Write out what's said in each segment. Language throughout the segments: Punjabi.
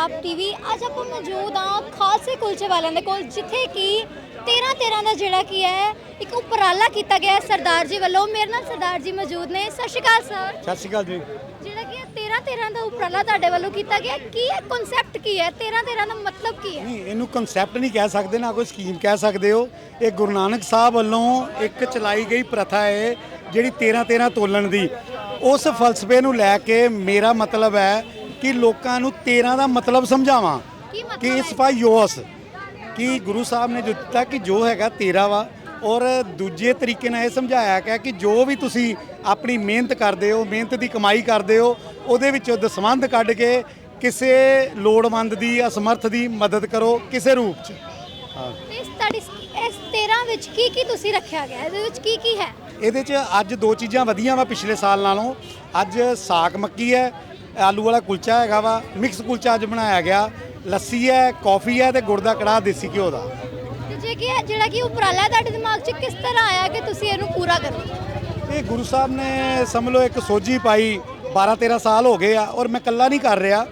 ਪੰਜਾਬ ਟੀਵੀ। ਅੱਜ ਆਪਾਂ ਮੌਜੂਦ ਹਾਂ ਖਾਲਸੇ ਕੁਲਚੇ ਵਾਲਿਆਂ ਦੇ ਕੋਲ ਜਿੱਥੇ ਕਿ 13 13 ਦਾ ਜਿਹੜਾ ਕੀ ਹੈ ਇੱਕ ਉਪਰਾਲਾ ਕੀਤਾ ਗਿਆ ਹੈ ਸਰਦਾਰ ਜੀ ਵੱਲੋਂ। ਮੇਰੇ ਨਾਲ ਸਰਦਾਰ ਜੀ ਮੌਜੂਦ ਨੇ। ਸਤਿ ਸ਼੍ਰੀ ਅਕਾਲ ਸਰ। ਸਤਿ ਸ਼੍ਰੀ ਅਕਾਲ ਜੀ। ਜਿਹੜਾ ਕਿ 13 13 ਦਾ ਉਪਰਾਲਾ ਤੁਹਾਡੇ ਵੱਲੋਂ ਕੀਤਾ ਗਿਆ। ਕੀ ਹੈ ਕਨਸੈਪਟ ਕੀ ਹੈ? 13 13 ਦਾ ਮਤਲਬ ਕੀ ਹੈ? ਨਹੀਂ ਇਹਨੂੰ ਕਨਸੈਪਟ ਨਹੀਂ ਕਹਿ ਸਕਦੇ ਨਾ ਕੋਈ ਸਕੀਮ ਕਹਿ ਸਕਦੇ ਹੋ। ਇਹ ਗੁਰੂ ਨਾਨਕ ਸਾਹਿਬ ਵੱਲੋਂ ਇੱਕ ਚਲਾਈ ਗਈ ਪ੍ਰਥਾ ਹੈ ਜਿਹੜੀ 13 13 ਤੋਲਣ ਦੀ। ਉਸ ਫਲਸਫੇ ਨੂੰ ਲੈ ਕੇ ਮੇਰਾ ਮਤਲਬ ਹੈ ਕਿ ਲੋਕਾਂ ਨੂੰ 13 ਦਾ ਮਤਲਬ ਸਮਝਾਵਾਂ ਕੀ ਮਤਲਬ ਕਿ ਹੈ? ਇਸ ਫਾ ਯੋਸ ਕਿ ਗੁਰੂ ਸਾਹਿਬ ਨੇ ਜੋ ਦਿੱਤਾ ਕਿ ਜੋ ਹੈਗਾ ਤੇਰਾ ਵਾ ਔਰ ਦੂਜੇ ਤਰੀਕੇ ਨਾਲ ਇਹ ਸਮਝਾਇਆ ਗਿਆ ਕਿ ਜੋ ਵੀ ਤੁਸੀਂ ਆਪਣੀ ਮਿਹਨਤ ਕਰਦੇ ਹੋ ਮਿਹਨਤ ਦੀ ਕਮਾਈ ਕਰਦੇ ਹੋ ਉਹਦੇ ਵਿੱਚੋਂ ਦਸਵੰਧ ਕੱਢ ਕੇ ਕਿਸੇ ਲੋੜਵੰਦ ਦੀ ਅਸਮਰਥ ਦੀ ਮਦਦ ਕਰੋ ਕਿਸੇ ਰੂਪ 'ਚ ਇਸ ਤੁਹਾਡੀ ਇਸ 13 ਵਿੱਚ ਕੀ ਕੀ ਤੁਸੀਂ ਰੱਖਿਆ ਗਿਆ? ਇਹਦੇ ਵਿੱਚ ਕੀ ਕੀ ਹੈ ਇਹਦੇ 'ਚ ਅੱਜ ਦੋ ਚੀਜ਼ਾਂ ਵਧੀਆਂ ਵਾ ਪਿਛਲੇ ਸਾਲ ਨਾਲੋਂ ਅੱਜ ਸਾਗ ਮੱਕੀ ਹੈ ਆਲੂ ਵਾਲਾ ਕੁਲਚਾ ਹੈਗਾ ਵਾ ਮਿਕਸ ਕੁਲਚਾ ਅੱਜ ਬਣਾਇਆ ਗਿਆ। ਲੱਸੀ ਹੈ ਕੌਫੀ ਹੈ ਤੇ ਗੁੜ ਦਾ ਕੜਾਹ ਦੇਸੀ ਘਿਓ ਦਾ। ਤੇ ਜੇ ਕਿ ਇਹ ਜਿਹੜਾ ਕਿ ਉਪਰਾਲਾ ਹੈ ਤੁਹਾਡੇ ਦਿਮਾਗ 'ਚ ਕਿਸ ਤਰ੍ਹਾਂ ਆਇਆ ਕਿ ਤੁਸੀਂ ਇਹਨੂੰ ਪੂਰਾ ਕਰੋ? ਇਹ ਗੁਰੂ ਸਾਹਿਬ ਨੇ ਸਮਝ ਲਓ ਇੱਕ ਸੋਝੀ ਪਾਈ 12 13 ਸਾਲ ਹੋ ਗਏ ਆ ਔਰ ਮੈਂ ਇਕੱਲਾ ਨਹੀਂ ਕਰ ਰਿਹਾ।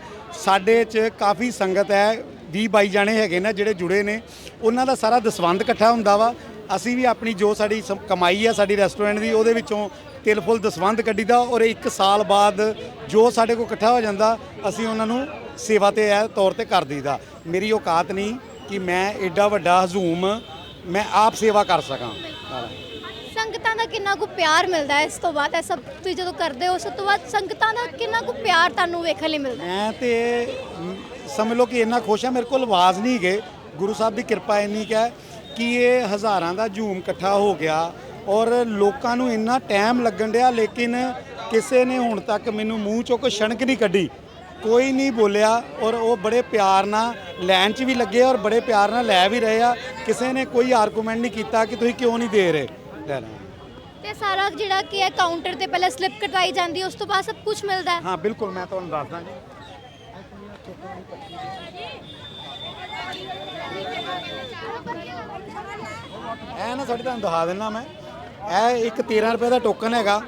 ਸਾਡੇ 'ਚ ਕਾਫੀ ਸੰਗਤ ਹੈ 20 22 ਜਾਣੇ ਹੈਗੇ ਨੇ ਜਿਹੜੇ ਜੁੜੇ ਨੇ। ਉਹਨਾਂ ਦਾ ਸਾਰਾ ਦਸਵੰਧ ਇਕੱਠਾ ਹੁੰਦਾ ਵਾ। ਅਸੀਂ ਵੀ ਆਪਣੀ ਜੋ ਸਾਡੀ ਸਮ- ਕਮਾਈ ਆ ਸਾਡੀ ਰੈਸਟੋਰੈਂਟ ਦੀ ਉਹਦੇ ਵਿੱਚੋਂ ਤਿਲ ਫੁੱਲ ਦਸਵੰਧ ਕੱਢੀਦਾ ਔਰ ਇੱਕ ਸਾਲ ਬਾਅਦ ਜੋ ਸਾਡੇ ਕੋਲ ਇਕੱਠਾ ਹੋ ਜਾਂਦਾ ਅਸੀਂ ਉਹਨਾਂ ਨੂੰ ਸੇਵਾ ਤੇ ਇਹ ਤੌਰ ਤੇ ਕਰ ਦਈਦਾ। ਮੇਰੀ ਔਕਾਤ ਨਹੀਂ ਕਿ ਮੈਂ ਐਡਾ ਵੱਡਾ ਹਜ਼ੂਮ ਮੈਂ ਆਪ ਸੇਵਾ ਕਰ ਸਕਾਂ। ਸੰਗਤਾਂ ਦਾ ਕਿੰਨਾ ਕੁ ਪਿਆਰ ਮਿਲਦਾ ਹੈ ਇਸ ਤੋਂ ਬਾਅਦ? ਇਹ ਸਭ ਤੁਸੀਂ ਜਦੋਂ ਕਰਦੇ ਹੋ ਉਸ ਤੋਂ ਬਾਅਦ ਸੰਗਤਾਂ ਦਾ ਕਿੰਨਾ ਕੁ ਪਿਆਰ ਤੁਹਾਨੂੰ ਵੇਖਣ ਲਈ ਮਿਲਦਾ ਹੈ? ਮੈਂ ਤੇ ਸਮਝ ਲਓ ਕਿ ਇੰਨਾ ਖੁਸ਼ ਹਾਂ ਮੇਰੇ ਕੋਲ ਆਵਾਜ਼ ਨਹੀਂ ਗਏ ਗੁਰੂ ਸਾਹਿਬ ਦੀ ਕਿਰਪਾ ਇੰਨੀ ਕੁ ਹੈ ਕਿ ਇਹ ਹਜ਼ਾਰਾਂ ਦਾ ਝੂਮ ਇਕੱਠਾ ਹੋ ਗਿਆ। ਔਰ ਲੋਕਾਂ ਨੂੰ ਇੰਨਾ ਟਾਈਮ ਲੱਗਣ ਡਿਆ ਲੇਕਿਨ ਕਿਸੇ ਨੇ ਹੁਣ ਤੱਕ ਮੈਨੂੰ ਮੂੰਹ ਚੋਂ ਕੋਈ ਛਣਕ ਨਹੀਂ ਕੱਢੀ। ਕੋਈ ਨਹੀਂ ਬੋਲਿਆ ਔਰ ਉਹ ਬੜੇ ਪਿਆਰ ਨਾਲ ਲਾਈਨ 'ਚ ਵੀ ਲੱਗੇ ਔਰ ਬੜੇ ਪਿਆਰ ਨਾਲ ਲੈ ਵੀ ਰਹੇ ਆ। ਕਿਸੇ ਨੇ ਕੋਈ ਆਰਗੂਮੈਂਟ ਨਹੀਂ ਕੀਤਾ ਕਿ ਤੁਸੀਂ ਕਿਉਂ ਨਹੀਂ ਦੇ ਰਹੇ। ਲੈ ਲਓ। ਤੇ ਸਾਰਾ ਜਿਹੜਾ ਕੀ ਹੈ ਕਾਊਂਟਰ ਤੇ ਪਹਿਲਾਂ ਸਲਿੱਪ ਕਟਵਾਈ ਜਾਂਦੀ ਉਸ ਤੋਂ ਬਾਅਦ ਸਭ ਕੁਝ ਮਿਲਦਾ ਹੈ। ਹਾਂ ਬਿਲਕੁਲ ਮੈਂ ਤੁਹਾਨੂੰ ਦੱਸਦਾ ਜੀ। ਇਹ ਨਾ ਸਾਡੇ ਤੁਹਾਨੂੰ ਦਿਖਾ ਦਿੰਦਾ ਮੈਂ। ਇਹ ਇੱਕ 13 ਰੁਪਏ ਦਾ ਟੋਕਨ ਹੈਗਾ।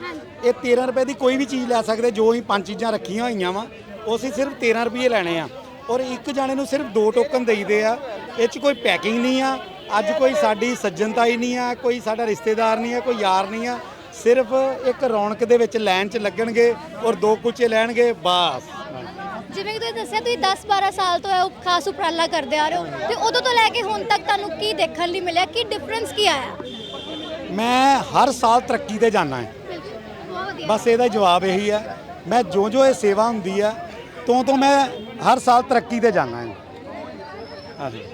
ਇਹ 13 ਰੁਪਏ ਦੀ ਕੋਈ ਵੀ ਚੀਜ਼ ਲੈ ਸਕਦੇ ਜੋ ਅਸੀਂ ਪੰਜ ਚੀਜ਼ਾਂ ਰੱਖੀਆਂ ਹੋਈਆਂ ਵਾ ਉਹ ਅਸੀਂ ਸਿਰਫ 13 ਰੁਪਏ ਲੈਣੇ ਆ। ਔਰ ਇੱਕ ਜਾਣੇ ਨੂੰ ਸਿਰਫ ਦੋ ਟੋਕਨ ਦੇਈਦੇ ਆ। ਇਹ 'ਚ ਕੋਈ ਪੈਕਿੰਗ ਨਹੀਂ ਆ। ਅੱਜ ਕੋਈ ਸਾਡੀ ਸੱਜਣਤਾ ਹੀ ਨਹੀਂ ਆ ਕੋਈ ਸਾਡਾ ਰਿਸ਼ਤੇਦਾਰ ਨਹੀਂ ਆ ਕੋਈ ਯਾਰ ਨਹੀਂ ਆ। ਸਿਰਫ ਇੱਕ ਰੌਣਕ ਦੇ ਵਿੱਚ ਲਾਈਨ 'ਚ ਲੱਗਣਗੇ ਔਰ ਦੋ ਕੁਲਚੇ ਲੈਣਗੇ ਬਸ। ਜਿਵੇਂ ਕਿ ਤੁਸੀਂ ਦੱਸਿਆ ਤੁਸੀਂ 10 12 ਸਾਲ ਤੋਂ ਇਹ ਖਾਸ ਉਪਰਾਲਾ ਕਰਦੇ ਆ ਰਹੇ ਹੋ। ਤੇ ਉਦੋਂ ਤੋਂ ਲੈ ਕੇ ਹੁਣ ਤੱਕ ਤੁਹਾਨੂੰ ਕੀ ਦੇਖਣ ਲਈ ਮਿਲਿਆ? ਕੀ ਡਿਫਰੈਂਸ ਕੀ ਆਇਆ? ਮੈਂ ਹਰ ਸਾਲ ਤਰੱਕੀ ਤੇ ਜਾਣਾ ਹੈ। ਬਸ ਇਹਦਾ ਜਵਾਬ ਇਹੀ ਹੈ ਮੈਂ ਜੋ ਜੋ ਇਹ ਸੇਵਾ ਹੁੰਦੀ ਹੈ ਤੋਂ ਤੋਂ ਮੈਂ ਹਰ ਸਾਲ ਤਰੱਕੀ ਤੇ ਜਾਣਾ ਹੈ। ਹਾਂਜੀ।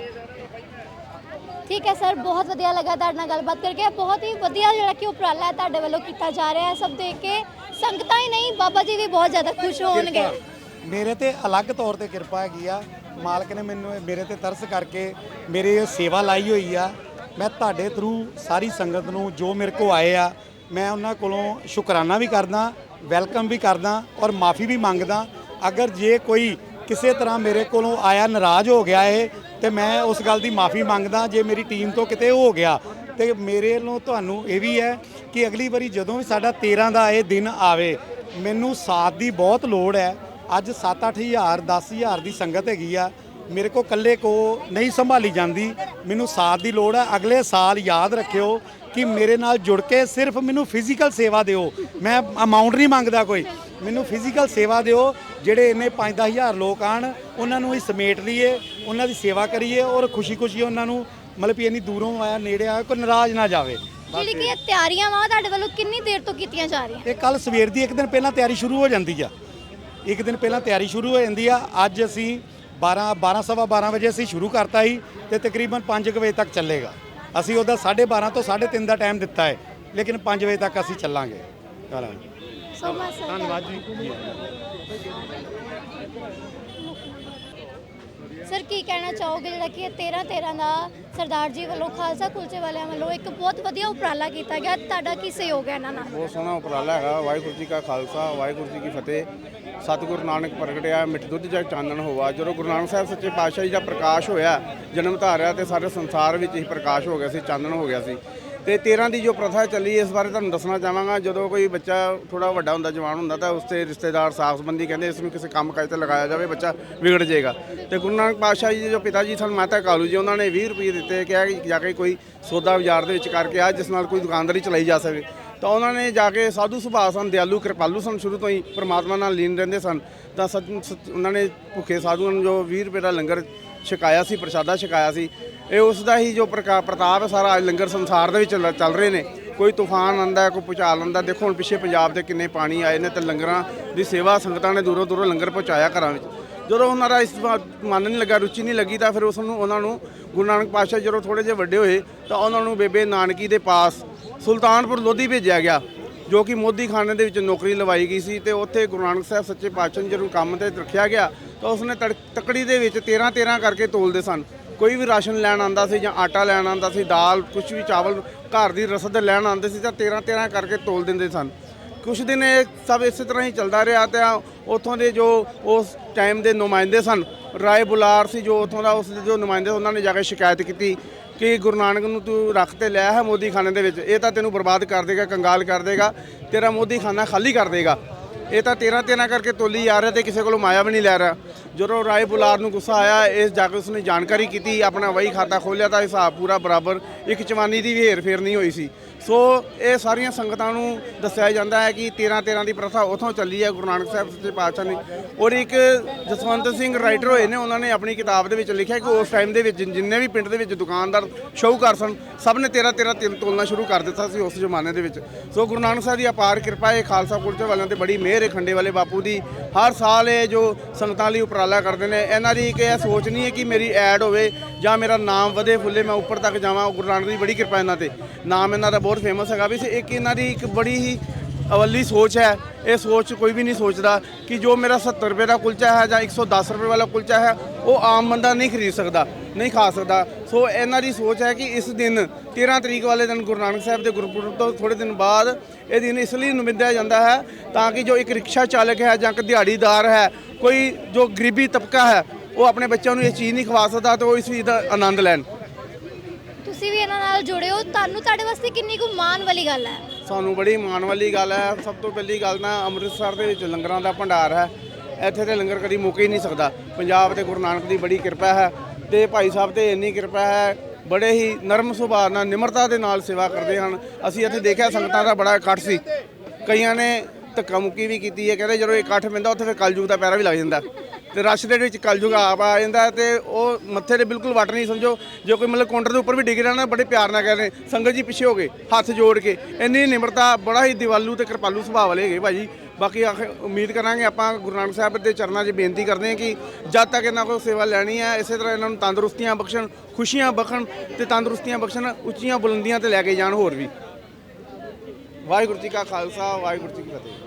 ਠੀਕ ਹੈ ਸਰ ਬਹੁਤ ਵਧੀਆ ਲੱਗਾ ਤੁਹਾਡੇ ਨਾਲ ਗੱਲਬਾਤ ਕਰਕੇ ਬਹੁਤ ਹੀ ਵਧੀਆ ਜਿਹੜਾ ਕਿ ਉਪਰਾਲਾ ਹੈ ਤੁਹਾਡੇ ਵੱਲੋਂ ਕੀਤਾ ਜਾ ਰਿਹਾ ਹੈ। ਸਭ ਦੇਖ ਕੇ ਸੰਗਤਾਂ ਹੀ ਨਹੀਂ ਬਾਬਾ ਜੀ ਵੀ ਬਹੁਤ ਜ਼ਿਆਦਾ ਖੁਸ਼ ਹੋਣਗੇ। ਕਿਰਪਾ। ਮੇਰੇ ਤੇ ਅਲੱਗ ਤੌਰ ਤੇ ਕਿਰਪਾ ਹੈਗੀ ਆ। ਮਾਲਕ ਨੇ ਮੈਨੂੰ ਇਹ- ਮੇਰੇ ਤੇ ਤਰਸ ਕਰਕੇ ਮੇਰੇ ਇਹ ਸੇਵਾ ਲਾਈ ਹੋਈ ਆ। ਮੈਂ ਤੁਹਾਡੇ ਥਰੂ ਸਾਰੀ ਸੰਗਤ ਨੂੰ ਜੋ ਮੇਰੇ ਕੋ ਆਏ ਆ, ਮੈਂ ਉਹਨਾਂ ਕੋਲੋਂ ਸ਼ੁਕਰਾਨਾ ਵੀ ਕਰਦਾ ਵੈਲਕਮ ਵੀ ਕਰਦਾ ਔਰ ਮਾਫੀ ਵੀ ਮੰਗਦਾ। ਅਗਰ ਜੇ ਕੋਈ ਕਿਸੇ ਤਰ੍ਹਾਂ ਮੇਰੇ ਕੋਲੋਂ ਆਇਆ, ਨਾਰਾਜ਼ ਹੋ ਗਿਆ ਏ ਤੇ ਮੈਂ ਉਸ ਗੱਲ ਦੀ ਮਾਫੀ ਮੰਗਦਾ ਜੇ ਮੇਰੀ ਟੀਮ ਤੋਂ ਕਿਤੇ ਹੋ ਗਿਆ। ਤੇ ਮੇਰੇ ਵੱਲੋਂ ਤੁਹਾਨੂੰ ਇਹ ਵੀ ਹੈ ਕਿ ਅਗਲੀ ਵਾਰੀ ਜਦੋਂ ਵੀ ਸਾਡਾ 13 ਦਾ ਇਹ ਦਿਨ ਆਵੇ, ਮੈਨੂੰ ਸਾਥ ਦੀ ਬਹੁਤ ਲੋੜ ਹੈ। ਅੱਜ 7-8000 10000 ਦੀ ਸੰਗਤ ਹੈਗੀ ਆ। ਮੇਰੇ ਕੋ ਇਕੱਲੇ ਕੋ ਨਹੀਂ ਸੰਭਾਲੀ ਜਾਂਦੀ। ਮੈਨੂੰ ਸਾਥ ਦੀ ਲੋੜ ਹੈ। ਅਗਲੇ ਸਾਲ ਯਾਦ ਰੱਖਿਓ ਕਿ ਮੇਰੇ ਨਾਲ ਜੁੜ ਕੇ ਸਿਰਫ ਮੈਨੂੰ ਫਿਜ਼ੀਕਲ ਸੇਵਾ ਦਿਓ। ਮੈਂ ਅਮਾਉਂਟ ਨਹੀਂ ਮੰਗਦਾ ਕੋਈ। ਮੈਨੂੰ ਫਿਜ਼ੀਕਲ ਸੇਵਾ ਦਿਓ। ਜਿਹੜੇ ਇੰਨੇ 5-10000 ਲੋਕ ਆਣ ਉਹਨਾਂ ਨੂੰ ਹੀ ਸਮੇਟ ਲਈਏ ਉਹਨਾਂ ਦੀ ਸੇਵਾ ਕਰੀਏ ਔਰ ਖੁਸ਼ੀ-ਖੁਸ਼ੀ ਉਹਨਾਂ ਨੂੰ ਮਤਲਬ ਵੀ ਇੰਨੀ ਦੂਰੋਂ ਆਇਆ ਨੇੜੇ ਆਇਆ ਕੋਈ ਨਾਰਾਜ਼ ਨਾ ਜਾਵੇ। ਜਿਹੜੀ ਕਿ ਇਹ। ਤਿਆਰੀਆਂ ਵਾ ਤੁਹਾਡੇ ਵੱਲੋਂ ਕਿੰਨੀ ਦੇਰ ਤੋਂ ਕੀਤੀਆਂ ਜਾ ਰਹੀਆਂ? ਇਹ ਕੱਲ ਸਵੇਰ ਦੀ ਇੱਕ ਦਿਨ ਪਹਿਲਾਂ ਤਿਆਰੀ ਸ਼ੁਰੂ ਹੋ ਜਾਂਦੀ ਆ। ਇੱਕ ਦਿਨ ਪਹਿਲਾਂ ਤਿਆਰੀ ਸ਼ੁਰੂ ਹੋ ਜਾਂਦੀ ਆ। ਅੱਜ ਅਸੀਂ 12 12 ਸਵਾ 12 ਵਜੇ ਅਸੀਂ ਸ਼ੁਰੂ ਕਰਤਾ ਸੀ ਤੇ ਤਕਰੀਬਨ 5 ਵਜੇ ਤੱਕ ਚੱਲੇਗਾ। ਅਸੀਂ ਉਹਦਾ 12:30 ਤੋਂ 3:30 ਦਾ ਟਾਈਮ ਦਿੱਤਾ ਹੈ ਲੇਕਿਨ 5 ਵਜੇ ਤੱਕ ਅਸੀਂ ਚੱਲਾਂਗੇ। ਧੰਨਵਾਦ ਜੀ। ਸਰ, ਕੀ ਕਹਿਣਾ ਚਾਹੋਗੇ ਜਿਹੜਾ ਕਿ ਇਹ 13 13 ਦਾ ਸਰਦਾਰ ਜੀ ਵੱਲੋਂ ਖਾਲਸਾ ਕੁਲਚੇ ਵਾਲਿਆਂ ਵੱਲੋਂ ਇੱਕ ਬਹੁਤ ਵਧੀਆ ਉਪਰਾਲਾ ਕੀਤਾ ਗਿਆ? ਤੁਹਾਡਾ ਕੀ ਸਹਿਯੋਗ ਹੈ ਇਹਨਾਂ ਨਾਲ? ਬਹੁਤ ਸੋਹਣਾ ਉਪਰਾਲਾ ਹੈਗਾ। ਵਾਹਿਗੁਰੂ ਜੀ ਕਾ ਖਾਲਸਾ, ਵਾਹਿਗੁਰੂ ਜੀ ਕੀ ਫਤਿਹ। ਸਤਿਗੁਰੂ ਨਾਨਕ ਪ੍ਰਗਟਿਆ ਮਿੱਠ ਦੁੱਧ ਜਾਂ ਚਾਨਣ ਹੋਵਾ। ਜਦੋਂ ਗੁਰੂ ਨਾਨਕ ਸਾਹਿਬ ਸੱਚੇ ਪਾਤਸ਼ਾਹ ਜੀ ਦਾ ਪ੍ਰਕਾਸ਼ ਹੋਇਆ, ਜਨਮ ਧਾਰਿਆ ਤੇ ਸਾਰੇ ਸੰਸਾਰ ਵਿੱਚ ਹੀ ਪ੍ਰਕਾਸ਼ ਹੋ ਗਿਆ ਸੀ, ਚਾਨਣ ਹੋ ਗਿਆ ਸੀ। ਤੇ 13 ਦੀ ਜੋ ਪ੍ਰਥਾ ਚੱਲੀ, ਇਸ ਬਾਰੇ ਤੁਹਾਨੂੰ ਦੱਸਣਾ ਚਾਹਾਂਗਾ। ਜਦੋਂ ਕੋਈ ਬੱਚਾ ਥੋੜਾ ਵੱਡਾ ਹੁੰਦਾ, ਜਵਾਨ ਹੁੰਦਾ, ਤਾਂ ਉਸ ਤੇ ਰਿਸ਼ਤੇਦਾਰ ਸਾਖ ਸੰਬੰਧੀ ਕਹਿੰਦੇ, ਇਸ ਨੂੰ ਕਿਸੇ ਕੰਮ ਕਾਜ ਤੇ ਲਗਾਇਆ ਜਾਵੇ, ਬੱਚਾ ਵਿਗੜ ਜਾਏਗਾ। ਤੇ ਗੁਰੂ ਨਾਨਕ ਪਾਤਸ਼ਾਹ ਜੀ ਦੇ ਜੋ ਪਿਤਾ ਜੀ ਸਨ, ਮਾਤਾ ਕਾਲੂ ਜੀ, ਉਹਨਾਂ ਨੇ 20 ਰੁਪਏ ਦਿੱਤੇ, ਕਿਹਾ ਕਿ ਜਾ ਕੇ ਕੋਈ ਸੌਦਾ ਬਾਜ਼ਾਰ ਦੇ ਵਿੱਚ ਕਰਕੇ ਆ, ਜਿਸ ਨਾਲ ਕੋਈ ਦੁਕਾਨਦਾਰੀ ਚਲਾਈ ਜਾ ਸਕੇ। ਤਾਂ ਉਹਨਾਂ ਨੇ ਜਾ ਕੇ ਸਾਧੂ ਸੁਭਾਅ ਸਨ, ਦਿਆਲੂ ਕਿਰਪਾਲੂ ਸਨ, ਸ਼ੁਰੂ ਤੋਂ ਹੀ ਪ੍ਰਮਾਤਮਾ ਨਾਲ ਲੀਨ ਰਹਿੰਦੇ ਸਨ। ਤਾਂ ਸੱਚ ਉਹਨਾਂ ਨੇ ਭੁੱਖੇ ਸਾਧੂਆਂ ਨੂੰ ਜੋ 20 ਰੁਪਏ ਦਾ ਲੰਗਰ ਛਕਾਇਆ ਸੀ, ਪ੍ਰਸ਼ਾਦਾ ਛਕਾਇਆ ਸੀ। ਇਹ ਉਸ ਦਾ ਹੀ ਜੋ ਪ੍ਰਕਾ- ਪ੍ਰਤਾਪ ਹੈ, ਸਾਰਾ ਅੱਜ ਲੰਗਰ ਸੰਸਾਰ ਦੇ ਵਿੱਚ ਚੱਲ- ਰਹੇ ਨੇ। ਕੋਈ ਤੂਫਾਨ ਆਂਦਾ ਕੋਈ ਭੁਚਾਲ ਆਂਦਾ ਦੇਖੋ ਹੁਣ ਪਿੱਛੇ ਪੰਜਾਬ ਦੇ ਕਿੰਨੇ ਪਾਣੀ ਆਏ ਨੇ ਤੇ ਲੰਗਰਾਂ ਦੀ ਸੇਵਾ ਸੰਗਤਾਂ ਨੇ ਦੂਰੋਂ ਦੂਰੋਂ ਲੰਗਰ ਪਹੁੰਚਾਇਆ ਘਰਾਂ ਵਿੱਚ। ਜਦੋਂ ਉਹਨਾਂ ਦਾ ਇਸ ਮਨ ਨਹੀਂ ਲੱਗਾ, ਰੁਚੀ ਨਹੀਂ ਲੱਗੀ, ਤਾਂ ਫਿਰ ਉਸ ਨੂੰ, ਉਹਨਾਂ ਨੂੰ ਗੁਰੂ ਨਾਨਕ ਪਾਤਸ਼ਾਹ ਜਦੋਂ ਥੋੜੇ ਜਿਹੇ ਵੱਡੇ ਹੋਏ, ਤਾਂ ਉਹਨਾਂ ਨੂੰ ਬੇਬੇ ਨਾਨਕੀ ਦੇ ਪਾਸ ਸੁਲਤਾਨਪੁਰ ਲੋਧੀ ਭੇਜਿਆ ਗਿਆ, ਜੋ ਕਿ ਮੋਦੀ ਖਾਨੇ ਦੇ ਵਿੱਚ ਨੌਕਰੀ ਲਵਾਈ ਗਈ ਸੀ ਤੇ ਉੱਥੇ ਗੁਰੂ ਨਾਨਕ ਸਾਹਿਬ ਸੱਚੇ ਪਾਤਸ਼ਾਹ ਨੂੰ ਜਦੋਂ ਕੰਮ ਤੇ ਰੱਖਿਆ ਗਿਆ ਤਾਂ ਉਸਨੇ ਤੜ- ਤਕੜੀ ਦੇ ਵਿੱਚ 13 13 ਕਰਕੇ ਤੋਲਦੇ ਸਨ। ਕੋਈ ਵੀ ਰਾਸ਼ਨ ਲੈਣ ਆਂਦਾ ਸੀ ਜਾਂ ਆਟਾ ਲੈਣ ਆਂਦਾ ਸੀ, ਦਾਲ ਕੁਝ ਵੀ ਚਾਵਲ ਘਰ ਦੀ ਰਸਦ ਲੈਣ ਆਂਦੇ ਸੀ ਤਾਂ 13 13 ਕਰਕੇ ਤੋਲ ਦਿੰਦੇ ਸਨ। ਕੁਝ ਦਿਨ ਇਹ ਸਭ ਇਸੇ ਤਰ੍ਹਾਂ ਹੀ ਚੱਲਦਾ ਰਿਹਾ ਤੇ ਉਥੋਂ ਦੇ ਜੋ ਉਸ ਟਾਈਮ ਦੇ ਨੁਮਾਇੰਦੇ ਸਨ, ਰਾਏ ਬੁਲਾਰ ਸੀ ਜੋ ਉਥੋਂ ਦਾ ਉਸ ਦੇ ਜੋ ਨੁਮਾਇੰਦੇ ਉਹਨਾਂ ਨੇ ਜਾ ਕੇ ਸ਼ਿਕਾਇਤ ਕੀਤੀ ਕਿ ਗੁਰੂ ਨਾਨਕ ਨੂੰ ਤੂੰ ਰੱਖ ਤੇ ਲਿਆ ਹੈ ਮੋਦੀ ਖਾਨੇ ਦੇ ਵਿੱਚ। ਇਹ ਤਾਂ ਤੈਨੂੰ ਬਰਬਾਦ ਕਰ ਦੇਗਾ, ਕੰਗਾਲ ਕਰ ਦੇਗਾ, ਤੇਰਾ ਮੋਦੀ ਖਾਨਾ ਖਾਲੀ ਕਰ ਦੇਗਾ। ਇਹ ਤਾਂ 13 13 ਕਰਕੇ ਤੋਲੀ ਜਾ ਰਿਹਾ ਤੇ ਕਿਸੇ ਕੋਲੋਂ ਮਾਇਆ ਵੀ ਨਹੀਂ ਲੈ ਰਿਹਾ। ਜਦੋਂ ਰਾਏ ਬੁਲਾਰ ਨੂੰ ਗੁੱਸਾ ਆਇਆ, ਇਸ ਜਾ ਕੇ ਉਸਨੇ ਜਾਣਕਾਰੀ ਕੀਤੀ, ਆਪਣਾ ਵਹੀ ਖਾਤਾ ਖੋਲ੍ਹਿਆ ਤਾਂ ਹਿਸਾਬ ਪੂਰਾ ਬਰਾਬਰ ਇੱਕ ਚਵਾਨੀ ਦੀ ਵੀ ਹੇਰ ਫੇਰ ਨਹੀਂ ਹੋਈ ਸੀ। ਸੋ ਇਹ ਸਾਰੀਆਂ ਸੰਗਤਾਂ ਨੂੰ ਦੱਸਿਆ ਜਾਂਦਾ ਹੈ ਕਿ 13 13 ਦੀ ਪ੍ਰਥਾ ਉਥੋਂ ਚੱਲੀ ਹੈ, ਗੁਰੂ ਨਾਨਕ ਸਾਹਿਬ ਸੱਚੇ ਪਾਤਸ਼ਾਹ ਨੇ। ਔਰ ਇੱਕ ਜਸਵੰਤ ਸਿੰਘ ਰਾਈਟਰ ਹੋਏ ਨੇ, ਉਹਨਾਂ ਨੇ ਆਪਣੀ ਕਿਤਾਬ ਦੇ ਵਿੱਚ ਲਿਖਿਆ ਕਿ ਉਸ ਟਾਈਮ ਦੇ ਵਿੱਚ ਜਿੰਨੇ ਵੀ ਪਿੰਡ ਦੇ ਵਿੱਚ ਦੁਕਾਨਦਾਰ, ਸ਼ਾਹੂਕਾਰ ਸਨ, ਸਭ ਨੇ 13 13 ਤਿੰਨ ਤੋਲਣਾ ਸ਼ੁਰੂ ਕਰ ਦਿੱਤਾ ਸੀ ਉਸ ਜ਼ਮਾਨੇ ਦੇ ਵਿੱਚ। ਸੋ ਗੁਰੂ ਨਾਨਕ ਸਾਹਿਬ ਦੀ ਅਪਾਰ ਕਿਰਪਾ ਹੈ ਖਾਲਸਾ ਕੁਲਚੇ ਵਾਲਿਆਂ ਤੇ ਬੜੀ ਮਿਹਰ ਹੈ, ਖੰਡੇ ਵਾਲੇ ਬਾਪੂ ਦੀ। ਹਰ ਸਾਲ ਇਹ ਜੋ ਸੰਗਤਾਂ ਲਈ ਉਪਰਾਲਾ ਕਰਦੇ ਨੇ। ਇਹਨਾਂ ਦੀ ਇੱਕ ਇਹ ਸੋਚ ਨਹੀਂ ਹੈ ਕਿ ਮੇਰੀ ਐਡ ਹੋਵੇ ਜਾਂ ਮੇਰਾ ਨਾਮ ਵਧੇ ਫੁੱਲੇ ਮੈਂ ਉੱਪਰ ਤੱਕ ਜਾਵਾਂ। ਗੁਰੂ ਨਾਨਕ ਦੀ ਬੜੀ ਕਿਰਪਾ ਇਹਨਾਂ ਤੇ। ਨਾਮ ਇਹਨਾਂ ਦਾ ਬਹੁਤ ਫੇਮਸ ਹੈਗਾ ਵੀ। ਇੱਕ ਇਹਨਾਂ ਦੀ ਇੱਕ ਬੜੀ ਹੀ ਅਵੱਲੀ ਸੋਚ ਹੈ। ਇਹ ਸੋਚ ਕੋਈ ਵੀ ਨਹੀਂ ਸੋਚਦਾ ਕਿ ਜੋ ਮੇਰਾ 70 ਰੁਪਏ ਦਾ ਕੁਲਚਾ ਹੈ ਜਾਂ 110 ਰੁਪਏ ਵਾਲਾ ਕੁਲਚਾ ਹੈ ਉਹ ਆਮ ਬੰਦਾ ਨਹੀਂ ਖਰੀਦ ਸਕਦਾ ਨਹੀਂ ਖਾ ਸਕਦਾ। ਸੋ ਇਹਨਾਂ ਦੀ ਸੋਚ ਹੈ ਕਿ ਇਸ ਦਿਨ 13 ਤਰੀਕ ਵਾਲੇ ਦਿਨ ਗੁਰੂ ਨਾਨਕ ਸਾਹਿਬ ਦੇ ਗੁਰਪੁਰਬ ਤੋਂ ਥੋੜੇ ਦਿਨ ਬਾਅਦ ਇਹ ਦਿਨ ਇਸ ਲਈ ਨੁਮਿੰਦਿਆ ਜਾਂਦਾ ਹੈ ਤਾਂ ਕਿ ਜੋ ਇੱਕ ਰਿਕਸ਼ਾ ਚਾਲਕ ਹੈ ਜਾਂ ਕਿ ਦਿਹਾੜੀਦਾਰ ਹੈ ਕੋਈ ਜੋ ਗਰੀਬੀ ਤਬਕਾ ਹੈ ਉਹ ਆਪਣੇ ਬੱਚਿਆਂ ਨੂੰ ਇਹ ਚੀਜ਼ ਨਹੀਂ ਖਵਾ ਸਕਦਾ ਤੇ ਉਹ ਇਸ ਚੀਜ਼ ਦਾ ਆਨੰਦ ਲੈਣ। ਤੁਸੀਂ ਵੀ ਇਹਨਾਂ ਨਾਲ ਜੁੜੇ ਹੋ। ਤੁਹਾਨੂੰ ਤੁਹਾਡੇ ਵਾਸਤੇ ਕਿੰਨੀ ਕੁ ਮਾਣ ਵਾਲੀ ਗੱਲ ਹੈ? ਸਾਨੂੰ ਬੜੀ ਮਾਣ ਵਾਲੀ ਗੱਲ ਹੈ। ਸਭ ਤੋਂ ਪਹਿਲੀ ਗੱਲ ਤਾਂ ਅੰਮ੍ਰਿਤਸਰ ਦੇ ਵਿੱਚ ਲੰਗਰਾਂ ਦਾ ਭੰਡਾਰ ਹੈ। ਇੱਥੇ ਤੇ ਲੰਗਰ ਕਦੀ ਮੁੱਕ ਹੀ ਨਹੀਂ ਸਕਦਾ। ਪੰਜਾਬ ਤੇ ਗੁਰੂ ਨਾਨਕ ਦੀ ਬੜੀ ਕਿਰਪਾ ਹੈ ਤੇ ਭਾਈ ਸਾਹਿਬ ਤੇ ਇੰਨੀ ਕਿਰਪਾ ਹੈ, ਬੜੇ ਹੀ ਨਰਮ ਸੁਭਾਅ ਨਾਲ, ਨਿਮਰਤਾ ਦੇ ਨਾਲ ਸੇਵਾ ਕਰਦੇ ਹਨ। ਅਸੀਂ ਇੱਥੇ ਦੇਖਿਆ ਸੰਗਤਾਂ ਦਾ ਬੜਾ ਇਕੱਠ ਸੀ। ਕਈਆਂ ਨੇ ਧੱਕਾ ਮੁੱਕੀ ਵੀ ਕੀਤੀ ਹੈ, ਕਹਿੰਦੇ ਜਦੋਂ ਇਹ ਇਕੱਠ ਪੈਂਦਾ, ਉੱਥੇ ਫਿਰ ਕਲਯੁਗ ਦਾ ਪੈਰਾ ਵੀ ਲੱਗ ਜਾਂਦਾ। ਤੇ ਰਸ਼ ਦੇ ਵਿੱਚ ਕਲਯੁਗ ਆਪ ਆ ਜਾਂਦਾ ਤੇ ਉਹ ਮੱਥੇ ਦੇ ਬਿਲਕੁਲ ਵਟ ਨਹੀਂ ਸਮਝੋ। ਜੋ ਕੋਈ ਮਤਲਬ ਕਾਊਂਟਰ ਦੇ ਉੱਪਰ ਵੀ ਡਿੱਗ ਰਿਹਾ ਨਾ, ਬੜੇ ਪਿਆਰ ਨਾਲ ਕਹਿੰਦੇ ਸੰਗਤ ਜੀ, ਪਿੱਛੇ ਹੋ ਗਏ, ਹੱਥ ਜੋੜ ਕੇ। ਇੰਨੀ ਨਿਮਰਤਾ, ਬੜਾ ਹੀ ਦਿਵਾਲੂ ਤੇ ਕਿਰਪਾਲੂ ਸੁਭਾਅ ਵਾਲੇ ਹੈਗੇ ਭਾਜੀ। ਬਾਕੀ ਆਖਿਰ ਉਮੀਦ ਕਰਾਂਗੇ ਆਪਾਂ ਗੁਰੂ ਨਾਨਕ ਸਾਹਿਬ ਦੇ ਚਰਨਾਂ 'ਚ ਬੇਨਤੀ ਕਰਦੇ ਹਾਂ ਕਿ ਜਦ ਤੱਕ ਇਹਨਾਂ ਕੋਲ ਸੇਵਾ ਲੈਣੀ ਹੈ, ਇਸੇ ਤਰ੍ਹਾਂ ਇਹਨਾਂ ਨੂੰ ਤੰਦਰੁਸਤੀਆਂ ਬਖਸ਼ਣ, ਖੁਸ਼ੀਆਂ ਬਖਣ ਤੇ ਤੰਦਰੁਸਤੀਆਂ ਬਖਸ਼ਣ, ਉੱਚੀਆਂ ਬੁਲੰਦੀਆਂ ਤੇ ਲੈ ਕੇ ਜਾਣ ਹੋਰ ਵੀ। ਵਾਹਿਗੁਰੂ ਜੀ ਕਾ ਖਾਲਸਾ, ਵਾਹਿਗੁਰੂ ਜੀ ਕੀ ਫਤਿਹ।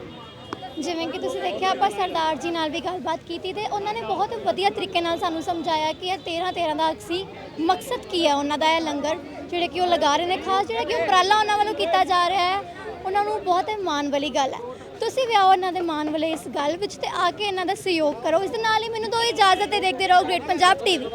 ਜਿਵੇਂ ਕਿ ਤੁਸੀਂ ਦੇਖਿਆ, ਆਪਾਂ ਸਰਦਾਰ ਜੀ ਨਾਲ ਵੀ ਗੱਲਬਾਤ ਕੀਤੀ ਤੇ ਉਹਨਾਂ ਨੇ ਬਹੁਤ ਵਧੀਆ ਤਰੀਕੇ ਨਾਲ ਸਾਨੂੰ ਸਮਝਾਇਆ ਕਿ ਇਹ 13 13 ਦਾ ਅਕਸੀ ਮਕਸਦ ਕੀ ਹੈ ਉਹਨਾਂ ਦਾ ਇਹ ਲੰਗਰ, ਜਿਹੜੇ ਕਿ ਉਹ ਲਗਾ ਰਹੇ ਨੇ, ਖਾਸ ਜਿਹੜਾ ਕਿ ਉਪਰਾਲਾ ਉਹਨਾਂ ਵੱਲੋਂ ਕੀਤਾ ਜਾ ਰਿਹਾ ਹੈ, ਉਹਨਾਂ ਨੂੰ ਬਹੁਤ ਮਾਣ ਵਾਲੀ ਗੱਲ ਹੈ। ਤੁਸੀਂ ਵੀ ਆਓ ਇਹਨਾਂ ਦੇ ਮਾਣ ਵਾਲੇ ਇਸ ਗੱਲ ਵਿੱਚ ਤੇ ਆ ਕੇ ਇਹਨਾਂ ਦਾ ਸਹਿਯੋਗ ਕਰੋ। ਇਸ ਦੇ ਨਾਲ ਹੀ ਮੈਨੂੰ ਦੋ ਇਜਾਜ਼ਤ ਤੇ ਦੇਖਦੇ ਰਹੋ ਗ੍ਰੇਟ ਪੰਜਾਬ ਟੀਵੀ